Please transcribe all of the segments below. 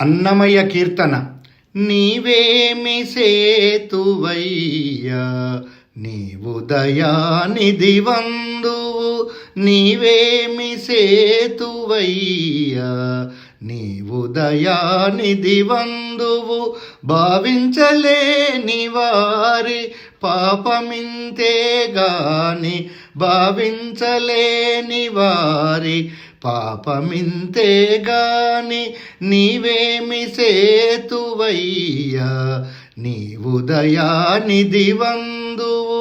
అన్నమయ్య కీర్తన. నీవేమి సేతువయ్యా నీవు దయానిధి వందువు. నీవేమి సేతువయ్యా నీవు దయానిధి వందువు. భావించలేని వారి పాపమింతే గాని భావించలేని వారి పాపమింతే గాని నీవేమి సేతువయ్యా నీవు దయానిధి వందువు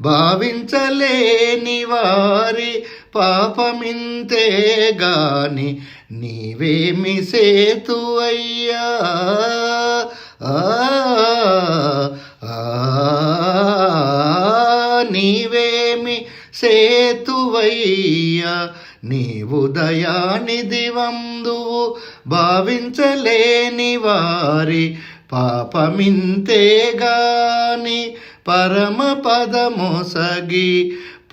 భావించలేని వారి పాపమింతే గాని నీవేమి సేతువయ్యా ఆ, నీ సేతువయ్యా నీవు దయానిధి వందువు భావించలేని వారి పాపమింతే గాని పరమ పదమొసగి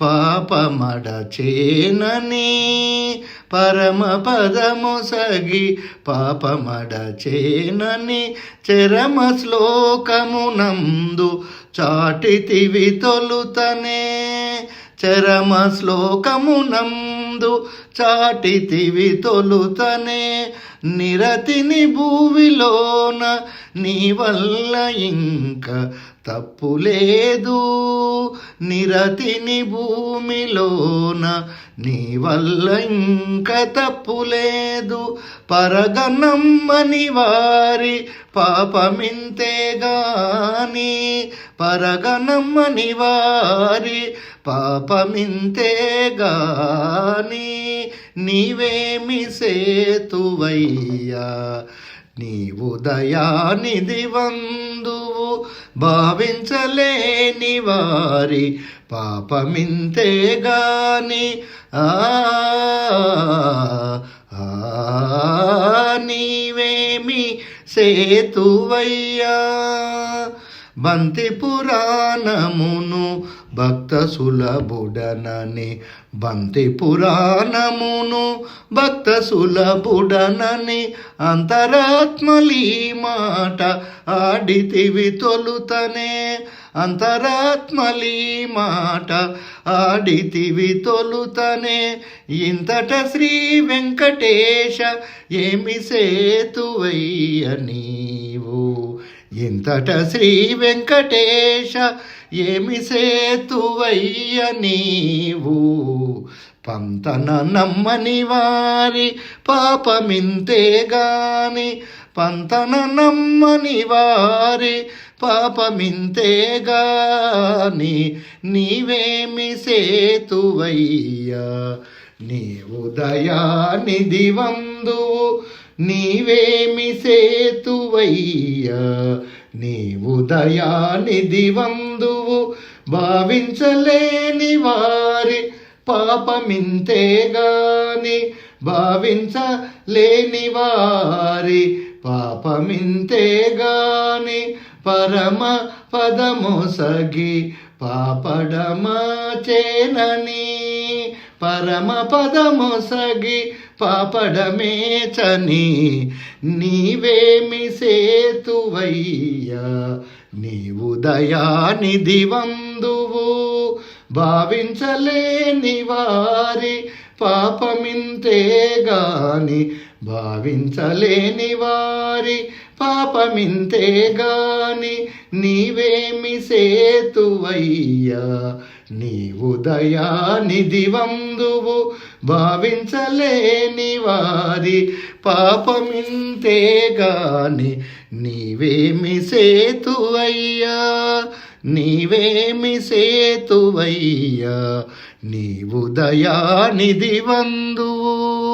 పాపమడచేనని పరమ పదమొసగి పాపమడచేనని చరమ శ్లోకమునందు చాటితివి తొలుతనే చరమ శ్లోకమునందు చాటితివి తొలుతనే నిరతిని భూవిలోన నీ వల్ల ఇంకా తప్పు లేదు. నిరతిని భూమిలోన నీ వల్ల ఇంకా తప్పు లేదు. పరగనమ్మని వారి పాపమింతే గాని పరగనమ్మని వారి పాపమింతే గాని నీవేమి సేతువయ్యా? నీవు దయానిధి వందువు భావించలేని వారి పాపమింతే గాని ఆ ఆ, నీవేమి సేతువయ్యా? బంతి పురాణమును భక్త సులభుడనని బంతి పురాణమును భక్త సులభుడనని అంతరాత్మలీ మాట ఆడితివి తొలుతనే. అంతరాత్మలీ మాట ఆడితివి తొలుతనే. ఇంతట శ్రీ వెంకటేశ ఏమి సేతువయ్యని? ఇంతట శ్రీ వెంకటేశ ఏమి సేతువయ్య నీవు? పంతన నమ్మని వారి పాపమింతే గాని పంతన నమ్మని వారి పాపమింతే గాని నీవేమి సేతువయ్యా? నీవు దయానిధి వందువు నీవేమి సేతువయ్యా? నీవు దయానిధి వందువు భావించలేని వారి పాపమింతే గాని భావించలేని వారి పాపమింతే గాని పరమ పదమొసగి పాపడమా చేనని పరమ పదమొసగి పాపడమేచని నీవేమి సేతువయ్యా? నీవు దయానిధి వందువు భావించలేని వారి పాపమింతే గాని భావించలేని వారి పాపమింతే గాని నీవేమి సేతువయ్యా? నీవు దయానిధి వందువు. భావించలేని వారి పాపమింతే గాని నీవేమి సేతువయ్యా? నీవేమి సేతువయ్యా? నీవు దయానిధి వందువు.